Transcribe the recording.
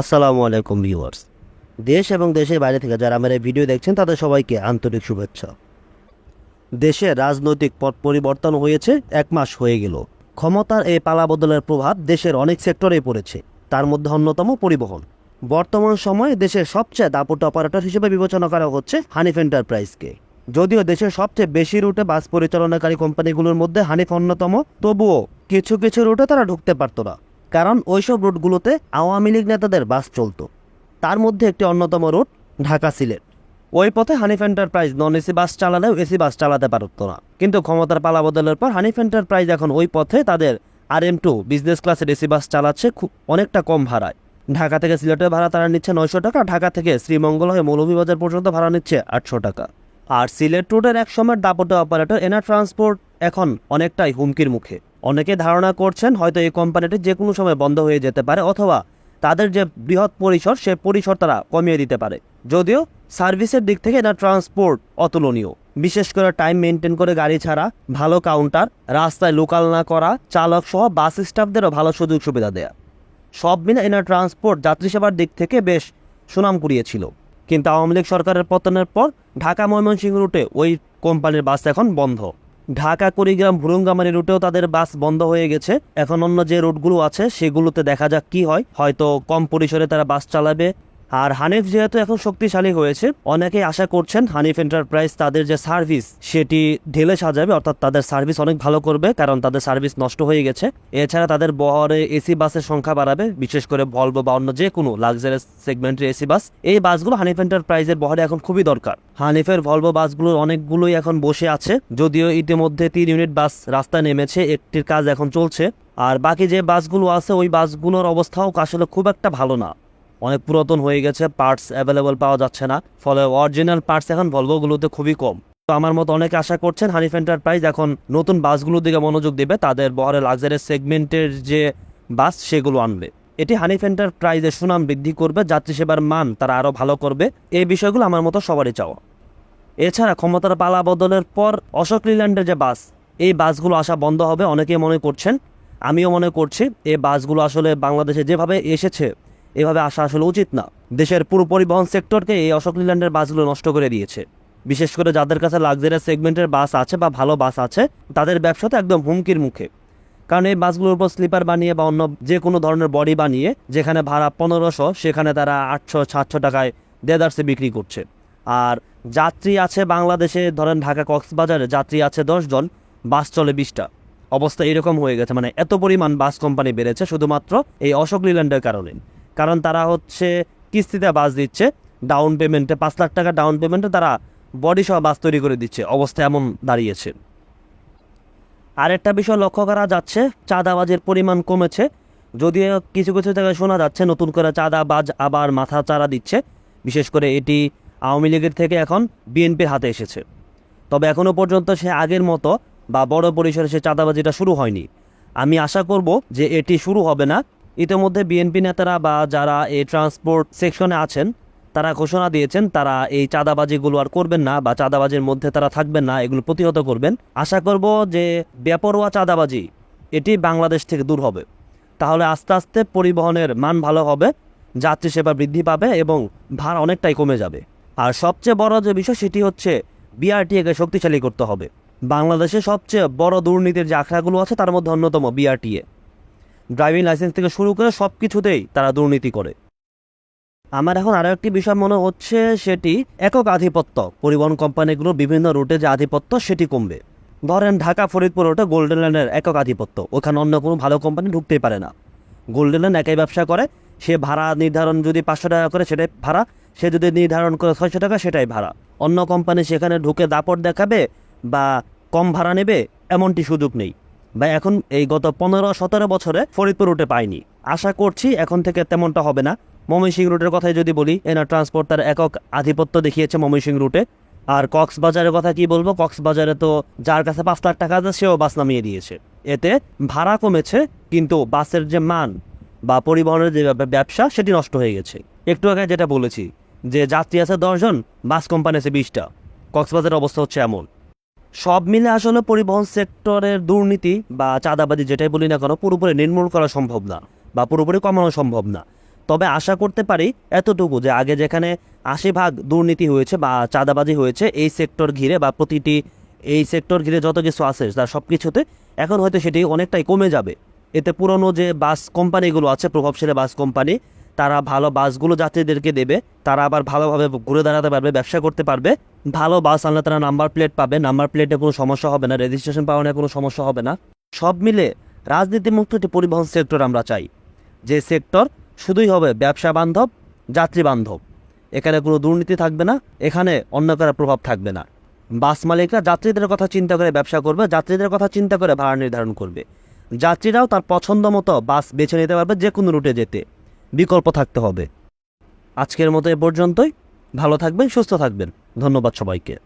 আসসালামু আলাইকুম ভিউয়ার্স। দেশ এবং দেশের বাইরে থেকে যারা আমার এই ভিডিও দেখছেন, তাদের সবাইকে আন্তরিক শুভেচ্ছা। দেশে রাজনৈতিক পথ পরিবর্তন হয়েছে, এক মাস হয়ে গেল। ক্ষমতার এই পালাবদলের প্রভাব দেশের অনেক সেক্টরে পড়েছে। তার মধ্যে অন্যতম পরিবহন। বর্তমান সময়ে দেশের সবচেয়ে দাপট অপারেটর হিসেবে বিবেচনা করা হচ্ছে হানিফ এন্টারপ্রাইজকে। যদিও দেশের সবচেয়ে বেশি রুটে বাস পরিচালনাকারী কোম্পানিগুলোর মধ্যে হানিফ অন্যতম, তবুও কিছু কিছু রুটে তারা ঢুকতে পারতো না। কারণ ওইসব রুটগুলোতে আওয়ামী লীগ নেতাদের বাস চলতো। তার মধ্যে একটি অন্যতম রুট ঢাকা সিলেট। ওই পথে Hanif enterprise non AC bus চালালেও AC bus চালাতে পারত না। কিন্তু ক্ষমতার পালা বদলের পর হানিফ এন্টারপ্রাইজ এখন ওই পথে তাদের আর এম টু বিজনেস ক্লাসের এসি বাস চালাচ্ছে খুব অনেকটা কম ভাড়ায়। ঢাকা থেকে সিলেটের ভাড়া তারা নিচ্ছে নয়শো টাকা, ঢাকা থেকে শ্রীমঙ্গল হয়ে মৌলভীবাজার পর্যন্ত ভাড়া নিচ্ছে আটশো টাকা। আর সিলেট রুটের এক সময়ের দাপটে অপারেটর এনার ট্রান্সপোর্ট এখন অনেকটাই হুমকির মুখে। অনেকে ধারণা করছেন হয়তো এই কোম্পানিটি যে কোনো সময় বন্ধ হয়ে যেতে পারে অথবা তাদের যে বৃহৎ পরিসর, সে পরিসর তারা কমিয়ে দিতে পারে। যদিও সার্ভিসের দিক থেকে এনার ট্রান্সপোর্ট অতুলনীয়। বিশেষ করে টাইম মেনটেন করে গাড়ি ছাড়া, ভালো কাউন্টার, রাস্তায় লোকাল না করা, চালক সহ বাস স্টাফদেরও ভালো সুযোগ সুবিধা দেয়া। সব মিলে এনার ট্রান্সপোর্ট যাত্রী সেবার দিক থেকে বেশ সুনাম কুড়িয়েছিল। কিন্তু আওয়ামী লীগ সরকারের পতনের পর ঢাকা ময়মনসিংহ রুটে ওই কোম্পানির বাস এখন বন্ধ। ঢাকা, কুড়িগ্রাম, ভুরুঙ্গামারি রুটেও তাদের বাস বন্ধ হয়ে গেছে। এখন অন্য যে রুটগুলো আছে, সেগুলোতে দেখা যাক কি হয়। হয়তো কম পরিসরে তারা বাস চালাবে। আর হানিফ যেহেতু এখন শক্তিশালী হয়েছে অনেকেই আশা করছেন হানিফ এন্টারপ্রাইজ তাদের যে সার্ভিস সেটি ঢেলে সাজাবে, অর্থাৎ তাদের সার্ভিস অনেক ভালো করবে, কারণ তাদের সার্ভিস নষ্ট হয়ে গেছে। এছাড়া তাদের বহরে এসি বাসের সংখ্যা বাড়াবে, বিশেষ করে ভলভো বা অন্য যে কোনো লাক্সারিয়াস সেগমেন্টের এসি বাস এই বাসগুলো হানিফ এন্টারপ্রাইজের বহরে এখন খুবই দরকার। হানিফের ভলভো বাসগুলোর অনেকগুলোই এখন বসে আছে, যদিও ইতিমধ্যে তিন ইউনিট বাস রাস্তায় নেমেছে, একটির কাজ এখন চলছে। আর বাকি যে বাসগুলো আছে, ওই বাসগুলোর অবস্থাও আসলে খুব একটা ভালো না। অনেক পুরাতন হয়ে গেছে পার্টস অ্যাভেলেবল পাওয়া যাচ্ছে না, ফলে অরিজিনাল পার্টস এখন ভলভোগুলোতে খুবই কম। তো আমার মতো অনেকে আশা করছেন হানিফ এন্টারপ্রাইজ এখন নতুন বাসগুলোর দিকে মনোযোগ দেবে, তাদের বহরে লাক্সারি সেগমেন্টের যে বাস সেগুলো আনবে। এটি হানিফ এন্টারপ্রাইজের সুনাম বৃদ্ধি করবে, যাত্রী সেবার মান তারা আরও ভালো করবে, এই বিষয়গুলো আমার মতো সবারই চাওয়া। এছাড়া ক্ষমতার পালা বদলের পর অশোক লিল্যান্ডের যে বাস, এই বাসগুলো আসা বন্ধ হবে, অনেকেই মনে করছেন, আমিও মনে করছি, এই বাসগুলো আসলে বাংলাদেশে যেভাবে এসেছে এভাবে আসা আসলে উচিত না। দেশের পুরো পরিবহন সেক্টরকে এই অশোক লিল্যান্ডের বাসগুলো নষ্ট করে দিয়েছে। বিশেষ করে যাদের কাছে লাক্সারিয়াস সেগমেন্টের বাস আছে বা ভালো বাস আছে, তাদের ব্যবসা তো একদম হুমকির মুখে। কারণ এই বাসগুলোর উপর স্লিপার বানিয়ে বা অন্য যে কোনো ধরনের বডি বানিয়ে, যেখানে ভাড়া পনেরোশো, সেখানে তারা আটশো, সাতশো টাকায় দেদার্সে বিক্রি করছে। আর যাত্রী আছে বাংলাদেশে, ধরেন ঢাকা কক্সবাজারে যাত্রী আছে দশজন, বাস চলে বিশটা। অবস্থা এরকম হয়ে গেছে। মানে এত পরিমাণ বাস কোম্পানি বেড়েছে শুধুমাত্র এই অশোক লিল্যান্ডের কারণে। কারণ তারা হচ্ছে কিস্তিতে বাস দিচ্ছে ডাউন পেমেন্টে পাঁচ লাখ টাকা ডাউন পেমেন্টে তারা বডি সহ বাস তৈরি করে দিচ্ছে, অবস্থা এমন দাঁড়িয়েছে। আরেকটা বিষয় লক্ষ্য করা যাচ্ছে, চাঁদাবাজের পরিমাণ কমেছে, যদিও কিছু কিছু জায়গায় শোনা যাচ্ছে নতুন করে চাঁদাবাজ আবার মাথা চারা দিচ্ছে, বিশেষ করে এটি আওয়ামী লীগের থেকে এখন বিএনপির হাতে এসেছে। তবে এখনও পর্যন্ত সে আগের মতো বা বড় পরিসরে সে চাঁদাবাজিটা শুরু হয়নি। আমি আশা করব যে এটি শুরু হবে না ইতিমধ্যে বিএনপি নেতারা বা যারা এই ট্রান্সপোর্ট সেকশনে আছেন, তারা ঘোষণা দিয়েছেন, তারা এই চাঁদাবাজিগুলো আর করবেন না বা চাঁদাবাজির মধ্যে তারা থাকবেন না, এগুলো প্রতিহত করবেন। আশা করব যে বেপরোয়া চাঁদাবাজি, এটি বাংলাদেশ থেকে দূর হবে। তাহলে আস্তে আস্তে পরিবহনের মান ভালো হবে, যাত্রী সেবা বৃদ্ধি পাবে এবং ভার অনেকটাই কমে যাবে। আর সবচেয়ে বড় যে বিষয়, সেটি হচ্ছে বিআরটিএকে শক্তিশালী করতে হবে। বাংলাদেশে সবচেয়ে বড় দুর্নীতির যে আখড়াগুলো আছে, তার মধ্যে অন্যতম বিআরটিএ। ড্রাইভিং লাইসেন্স থেকে শুরু করে সব কিছুতেই তারা দুর্নীতি করে। আমার এখন আরও একটি বিষয় মনে হচ্ছে, সেটি একক আধিপত্য। পরিবহন কোম্পানিগুলোর বিভিন্ন রুটে যে আধিপত্য, সেটি কমবে। ধরেন ঢাকা, ফরিদপুর রুটে গোল্ডেন ল্যান্ডের একক আধিপত্য। ওখানে অন্য কোনো ভালো কোম্পানি ঢুকতেই পারে না। গোল্ডেন ল্যান্ড একাই ব্যবসা করে, সে ভাড়া নির্ধারণ যদি পাঁচশো টাকা করে, সেটাই ভাড়া। সে যদি নির্ধারণ করে ছয়শো টাকা, সেটাই ভাড়া। অন্য কোম্পানি সেখানে ঢুকে দাপট দেখাবে বা কম ভাড়া নেবে, এমনটি সুযোগ নেই। বা এখন এই গত পনেরো, সতেরো বছরে ফরিদপুর রুটে পাইনি। আশা করছি এখন থেকে তেমনটা হবে না। ময়মনসিংহ রুটের কথাই যদি বলি এনার ট্রান্সপোর্ট তার একক আধিপত্য দেখিয়েছে ময়মনসিংহ রুটে আর কক্সবাজারের কথা কি বলব? কক্সবাজারে তো যার কাছে পাঁচ লাখ টাকা আছে, সেও বাস নামিয়ে দিয়েছে। এতে ভাড়া কমেছে, কিন্তু বাসের যে মান বা পরিবহনের যে ব্যবসা, সেটি নষ্ট হয়ে গেছে। একটু আগে যেটা বলেছি, যে যাত্রী আছে দশজন বাস কোম্পানি আছে বিশটা। কক্সবাজারের অবস্থা হচ্ছে এমন। সব মিলে আসলে পরিবহন সেক্টরের দুর্নীতি বা চাঁদাবাজি যেটাই বলি না কেন, পুরোপুরি নির্মূল করা সম্ভব না বা পুরোপুরি কমানো সম্ভব না। তবে আশা করতে পারি এতটুকু যে আগে যেখানে আশি ভাগ দুর্নীতি হয়েছে বা চাঁদাবাজি হয়েছে, এই সেক্টর ঘিরে বা প্রতিটি এই সেক্টর ঘিরে যত কিছু আছে, তার সব কিছুতে এখন হয়তো সেটি অনেকটাই কমে যাবে। এতে পুরনো যে বাস কোম্পানিগুলো আছে, প্রভাবশালী বাস কোম্পানি তারা ভালো বাসগুলো যাত্রীদেরকে দেবে, তারা আবার ভালোভাবে ঘুরে দাঁড়াতে পারবে, ব্যবসা করতে পারবে। ভালো বাস আনলে তারা নাম্বার প্লেট পাবে নাম্বার প্লেটে কোনো সমস্যা হবে না রেজিস্ট্রেশন পাওয়া নিয়ে কোনো সমস্যা হবে না। সব মিলে রাজনীতিমুক্ত একটি পরিবহন সেক্টর আমরা চাই, যে সেক্টর শুধুই হবে ব্যবসা বান্ধব, যাত্রী বান্ধব। এখানে কোনো দুর্নীতি থাকবে না, এখানে অন্য কারও প্রভাব থাকবে না। বাস মালিকরা যাত্রীদের কথা চিন্তা করে ব্যবসা করবে, যাত্রীদের কথা চিন্তা করে ভাড়া নির্ধারণ করবে। যাত্রীরাও তার পছন্দ মতো বাস বেছে নিতে পারবে যে কোনো রুটে যেতে। বিকল্প থাকতে হবে। আজকের মতো এ পর্যন্তই। ভালো থাকবেন সুস্থ থাকবেন। ধন্যবাদ সবাইকে।